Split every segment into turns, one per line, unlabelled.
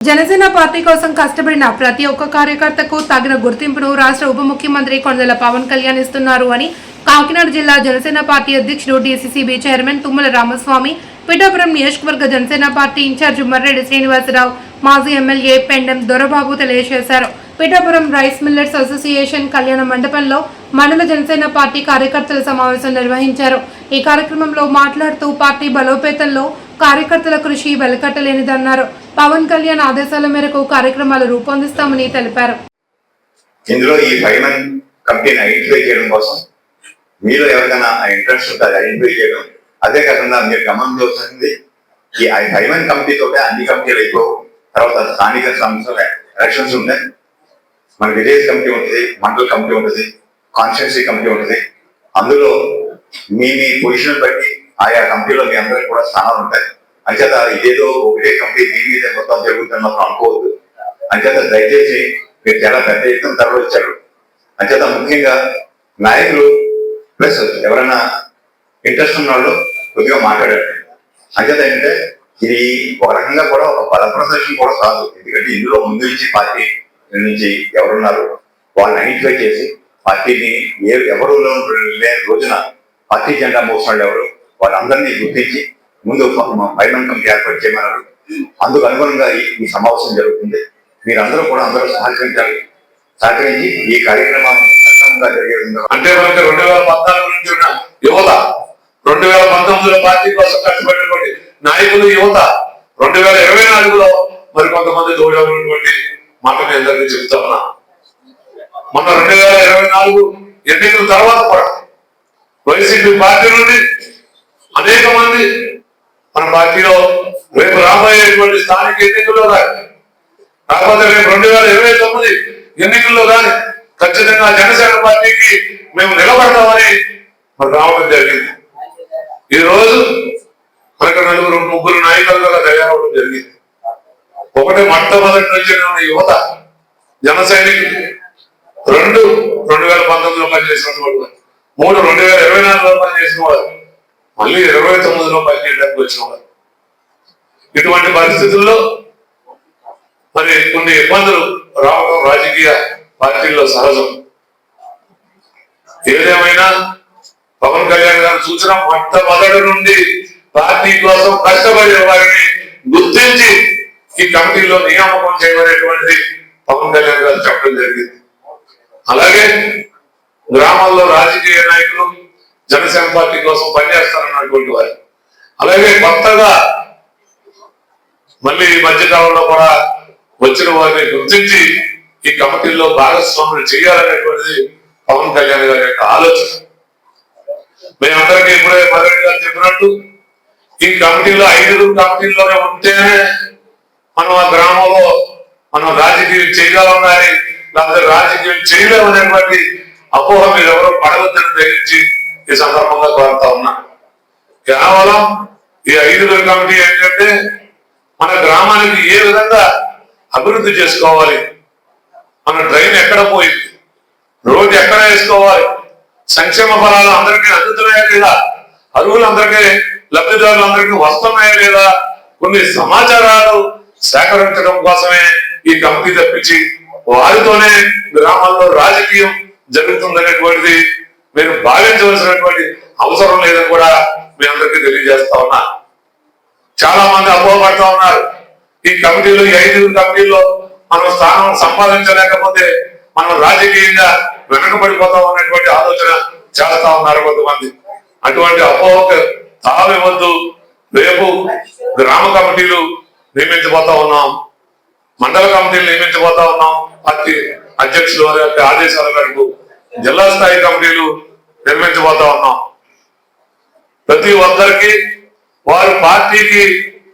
Janasena party కోసం కష్టపడిన ప్రతి ఒక్క కార్యకర్తకు తగిన గుర్తింపును రాష్ట్ర ఉప ముఖ్యమంత్రి కొండల పవన్ కళ్యాణ్ ఇస్తున్నారు అని కాకినాడ జిల్లా జనసేన పార్టీ అధ్యక్షుడు డీసీసీబీ చైర్మన్ తుమ్మల రామస్వామి పిఠాపురం నియోజకవర్గ జనసేన పార్టీ ఇన్ఛార్జ్ మర్రెడ్డి శ్రీనివాసరావు మాజీ ఎమ్మెల్యే పెండెం దొరబాబు తెలియజేశారు. పిఠాపురం రైస్ మిల్లర్స్ అసోసియేషన్ కళ్యాణ మండపంలో మండల జనసేన పార్టీ కార్యకర్తల సమావేశం నిర్వహించారు. ఈ కార్యక్రమంలో మాట్లాడుతూ పార్టీ బలోపేతంలో కార్యకర్తల కృషి వెలకట్టలేనిదన్నారు. పవన్ కళ్యాణ్ ఆదేశాల మేరకు కార్యక్రమాలు రూపొందిస్తామని తెలిపారు.
ఇందులో ఈ ఫైమన్ కంపెనీని ఐడెంటిఫై చేయడం కోసం మీలో ఎవరికైనా ఇంట్రెస్ట్ ఉంటే ఐడెంటిఫై చేయడం. అదే కాకుండా మీరు గమనించవలసింది ఈ ఫైమన్ కంపెనీతో అన్ని కంపెనీలు అయిపోవు తర్వాత స్థానిక సంస్థల ఎలక్షన్స్ ఉన్నాయి. మన విలేజ్ కమిటీ ఉంటుంది మండల కమిటీ ఉంటుంది కాన్స్టిట్యున్సీ కమిటీ ఉంటుంది. అందులో మీ మీ పొజిషన్ బట్టి ఆయా కంపెనీలో మీ అందరికి కూడా స్థానాలు ఉంటాయి. అంచేత ఇదేదో ఒకటే కంపెనీ దీని మీద మొత్తం జరుగుతున్నప్పుడు అనుకోవద్దు. అంచేత దయచేసి మీరు చాలా పెద్ద ఎత్తున తరలివచ్చారు అంచేత ముఖ్యంగా నాయకులు ప్లస్ ఎవరైనా ఇంట్రెస్ట్ ఉన్న వాళ్ళు కొద్దిగా మాట్లాడారు. అంచేత ఏంటంటే ఇది ఒక రకంగా కూడా ఒక బల ప్రదర్శన కూడా కాదు. ఎందుకంటే ఇందులో ముందు నుంచి పార్టీ నుంచి ఎవరున్నారు వాళ్ళని ఐడెంటిఫై చేసి పార్టీని ఏ ఎవరు లేని రోజున పార్టీ జెండా మోసిన వాళ్ళు ఎవరు వాళ్ళందరినీ గుర్తించి ముందు ఫైనల్ ఏర్పాటు చేయమన్నారు. అందుకు అనుగుణంగా ఈ- సమావేశం జరుగుతుంది. మీరందరూ కూడా అందరూ సహకరించాలి. సహకరించి ఈ కార్యక్రమం సక్రమంగా జరిగే
అంటే మనకి రెండు వేల పద్నాలుగు నుంచి ఉన్న యువత రెండు వేల పంతొమ్మిదిలో పార్టీ కోసం కష్టపడినటువంటి నాయకులు యువత రెండు వేల ఇరవై నాలుగులో మరి కొంతమంది తోడైనటువంటి మాట నేను అందరికీ చెప్తా ఉన్నా. మొన్న రెండు వేల ఇరవై నాలుగు ఎన్నికల తర్వాత కూడా వైసీపీ పార్టీ నుండి అనేక మంది పార్టీలో రేపు రాబోయేటువంటి స్థానిక ఎన్నికల్లో కానీ కాకపోతే రేపు రెండు వేల ఇరవై తొమ్మిది ఎన్నికల్లో కానీ ఖచ్చితంగా జనసేన పార్టీకి మేము నిలబడతామని మరి రావడం జరిగింది. ఈ రోజు మనకు నలుగురు ముగ్గురు నాయకులుగా తయారవడం జరిగింది. ఒకటి మొట్టమొదటి నుంచి యువత జన సైనికులు రెండు రెండు వేల పంతొమ్మిదిలో పనిచేసినటువంటి వాళ్ళు మూడు రెండు వేల ఇరవై నాలుగులో పనిచేసిన వారు మళ్ళీ ఇరవై తొమ్మిదిలో పనిచేయడానికి వచ్చిన వాళ్ళు ఇటువంటి పరిస్థితుల్లో మరి కొన్ని ఇబ్బందులు రావడం రాజకీయ పార్టీల్లో సహజం. ఏదేమైనా పవన్ కళ్యాణ్ గారు సూచన మొట్టమొదటి నుండి పార్టీ కోసం కష్టపడే వారిని గుర్తించి ఈ కమిటీలో నియామకం చేయబడేటువంటి పవన్ కళ్యాణ్ గారు చెప్పడం జరిగింది. అలాగే గ్రామాల్లో రాజకీయ నాయకులు జనసేన పార్టీ కోసం పనిచేస్తారన్నటువంటి వారు. అలాగే కొత్తగా మళ్ళీ ఈ మధ్యకాలంలో కూడా వచ్చిన వారిని గుర్తించి ఈ కమిటీల్లో భాగస్వాములు చేయాలనేటువంటిది పవన్ కళ్యాణ్ గారి యొక్క ఆలోచన. మేమందరికీ ఇప్పుడే పదవి గారు చెప్పినట్టు ఈ కమిటీలో ఐదుగురు కమిటీల్లోనే ఉంటేనే మనం ఆ గ్రామంలో మనం రాజకీయం చేయగలం కానీ లేకపోతే రాజకీయం చేయలేమనేటువంటి అపోహ మీరు ఎవరో పడవద్దని ధరించి ఈ సందర్భంగా కోరుతా ఉన్నా. కేవలం ఈ ఐదుగురు కమిటీ ఏంటంటే మన గ్రామానికి ఏ విధంగా అభివృద్ధి చేసుకోవాలి మన ట్రైన్ ఎక్కడ పోయింది రోడ్డు ఎక్కడ వేసుకోవాలి సంక్షేమ ఫలాలు అందరికీ అందుతున్నాయా లేదా అరువులందరికీ లబ్ధిదారులందరికీ వస్తున్నాయా లేదా కొన్ని సమాచారాలు సేకరించడం కోసమే ఈ కమిటీ తప్పించి వారితోనే గ్రామాల్లో రాజకీయం జరుగుతుందనేటువంటిది మీరు భావించవలసినటువంటి అవసరం లేదని కూడా మీ అందరికీ తెలియజేస్తా ఉన్నా. చాలా మంది అపోహపడతా ఉన్నారు. ఈ కమిటీలో ఈ ఐదుగురు కమిటీల్లో మనం స్థానం సంపాదించలేకపోతే మనం రాజకీయంగా వెనకబడిపోతాం అనేటువంటి ఆలోచన చేస్తా ఉన్నారు కొంతమంది. అటువంటి అపోహకు తావివద్దు రేపు గ్రామ కమిటీలు నియమించబోతా ఉన్నాం. మండల కమిటీలు నియమించబోతా ఉన్నాం. పార్టీ అధ్యక్షులు వారి ఆదేశాల మేరకు జిల్లా స్థాయి కమిటీలు నిర్మించబోతా ఉన్నాం. ప్రతి ఒక్కరికి వారు పార్టీకి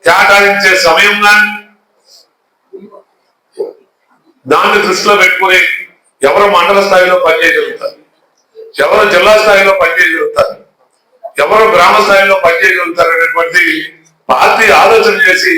కేటాయించే సమయం కానీ దాన్ని దృష్టిలో పెట్టుకుని ఎవరు మండల స్థాయిలో పనిచేయగలుగుతారు ఎవరు జిల్లా స్థాయిలో పనిచేయగలుగుతారు ఎవరు గ్రామ స్థాయిలో పనిచేయగలుగుతారు అనేటువంటి పార్టీ ఆలోచన చేసి